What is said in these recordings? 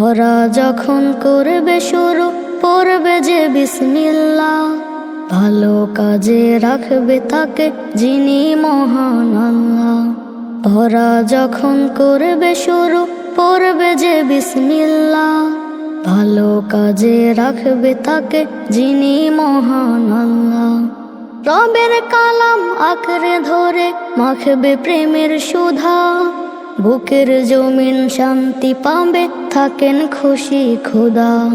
ওরা যখন করবে শুরু, পড়বে যে বিসমিল্লা ভালো কাজে রাখবে তাকে যিনি মহান আল্লাহ। ওরা যখন করবে শুরু, পড়বে যে বিসমিল্লা ভালো কাজে রাখবে তাকে যিনি মহান আল্লাহ। রবের কালাম আঁকড়ে ধরে, মাখবে প্রেমের সুধা। বুকের জমিন শান্তি পাবে, থাকেন খুশি খোদা।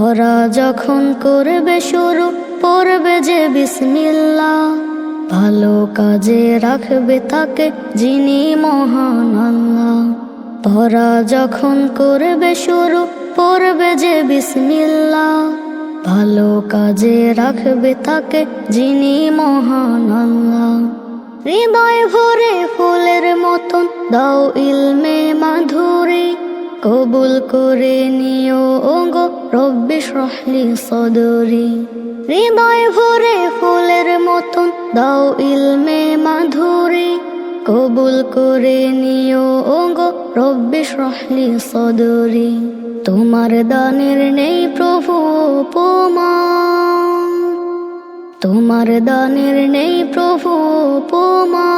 ওরা যখন করবে শুরু, পড়বে যে বিসমিল্লা। ভালো কাজে রাখবে তাকে যিনি মহান আল্লাহ। ওরা যখন করবে শুরু, পড়বে যে বিসমিল্লা। ভালো কাজে রাখবে তাকে যিনি মহান আল্লাহ। হৃদয় ভরে মতন দাও ইলমে মাধুরী, কবুল করে নিও ওগো রব্বি সহলি সদরি। হৃদয় ভরে ফুলের মতন দাও ইলমে মাধুরী, কবুল করে নিও ওগো রব্বি সহলি সদরি। তোমার দানের নেই প্রভু উপমা তোমার দানের নেই প্রভু উপমা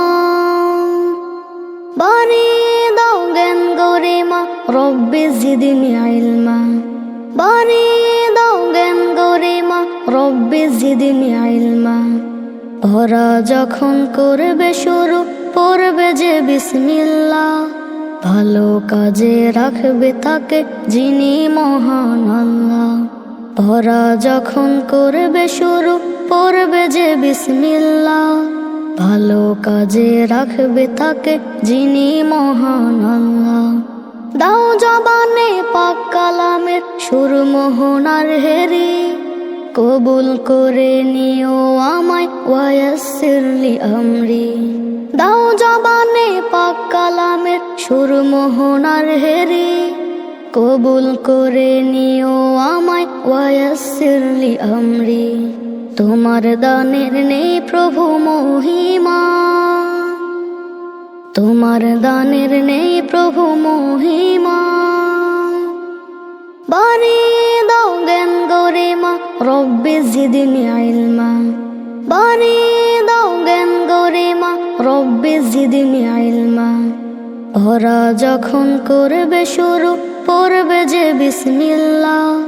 বানিয়ে দাও জ্ঞান গরিমা রব্বি জিদিনি আইলমা। বানিয়ে দাও জ্ঞান গরিমা রব্বি জিদিনি আইলমা। ওরা যখন করবে শুরু, পড়বে যে বিসমিল্লা। ভালো কাজে রাখবে তাকে যিনি মহান আল্লাহ। ওরা যখন করবে শুরু, পড়বে যে বিসমিল্লা। ভালো কাজে রাখবে তাকে, যিনি মহান আল্লাহ। দাও জবানে পাক কালামের সুর মোহনার হেরি। কবুল করে নিও আমায় ওয়াসিরলি আমরি। দাও জবানে পাক কালামের সুর মোহনার হেরি। কবুল করে নিও আমায় ওয়াসিরলি আমরি। তোমার দানের নেই প্রভু মহিমা। তোমার দানের নেই প্রভু মহিমা। বানিয়ে দাও জ্ঞান গরিমা রব্বি জিদিন আইলমা বানিয়ে দাও জ্ঞান গরিমা রব্বি জিদিনি আইলমা ওরা যখন করবে শুরু, পড়বে যে বিসমিল্লা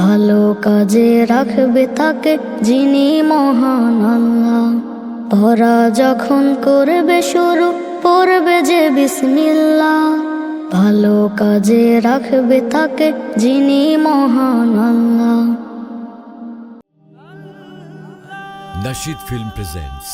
ভালো কাজে রাখবে তাকে যিনি মহান আল্লাহ। ওরা যখন করবে শুরু, পড়বে যে বিসমিল্লা ভালো কাজে রাখবে তাকে যিনি মহান আল্লাহ। Nashid Film presents